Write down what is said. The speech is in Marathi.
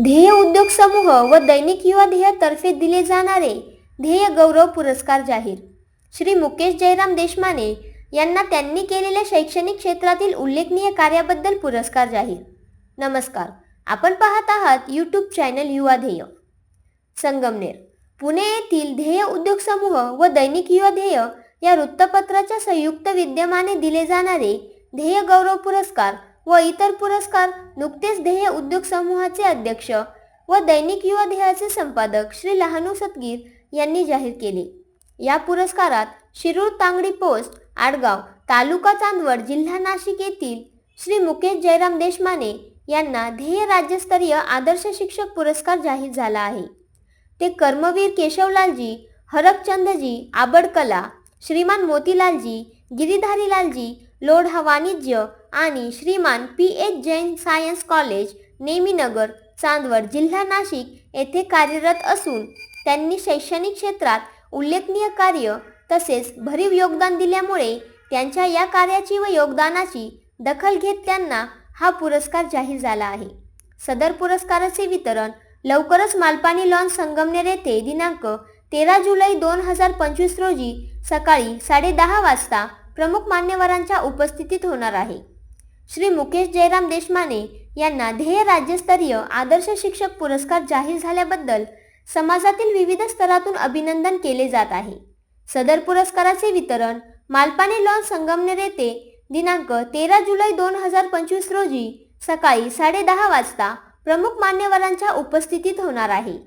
ध्येय उद्योग समूह व दैनिक युवा ध्येयातर्फे दिले जाणारे ध्येय गौरव पुरस्कार जाहीर. श्री मुकेश जयराम देशमाने यांना त्यांनी केलेल्या शैक्षणिक क्षेत्रातील उल्लेखनीय कार्याबद्दल पुरस्कार जाहीर. नमस्कार आपण पाहत आहात यूट्यूब चॅनल युवा ध्येय. संगमनेर पुणे येथील ध्येय उद्योग समूह व दैनिक युवा ध्येय या वृत्तपत्राच्या संयुक्त विद्यमाने दिले जाणारे ध्येय गौरव पुरस्कार व इतर पुरस्कार नुकतेच ध्येय उद्योग समूहाचे अध्यक्ष व दैनिक युवा ध्येयाचे संपादक श्री लहानू सतगीर यांनी जाहीर केले. या पुरस्कारात शिरूर तांगडी पोस्ट आडगाव तालुका चांदवड जिल्हा नाशिक येथील श्री मुकेश जयराम देशमाने यांना ध्येय राज्यस्तरीय आदर्श शिक्षक पुरस्कार जाहीर झाला आहे. ते कर्मवीर केशवलालजी हरकचंदजी आबडकला श्रीमान मोतीलालजी गिरीधारीलालजी लोढा वाणिज्य आणि Shriman P. H. Jain science college Neminagar Chandwad जिल्हा नाशिक येथे कार्यरत असून त्यांनी शैक्षणिक क्षेत्रात उल्लेखनीय कार्य तसेच भरीव योगदान दिल्यामुळे त्यांच्या या कार्याची व योगदानाची दखल घेत त्यांना हा पुरस्कार जाहीर झाला आहे. सदर पुरस्काराचे वितरण लवकरच मालपाणी लॉन संगमनेर येथे दिनांक तेरा जुलै दोन हजार पंचवीस रोजी सकाळी साडेदहा वाजता प्रमुख मान्यवरांच्या उपस्थितीत होणार आहे. श्री मुकेश जयराम देशमाने यांना ध्येय राज्यस्तरीय आदर्श शिक्षक पुरस्कार जाहीर झाल्याबद्दल समाजातील विविध स्तरातून अभिनंदन केले जात आहे. सदर पुरस्काराचे वितरण मालपाने लॉन संगमनेर येथे दिनांक तेरा जुलै दोन हजार पंचवीस रोजी सकाळी साडेदहा वाजता प्रमुख मान्यवरांच्या उपस्थितीत होणार आहे.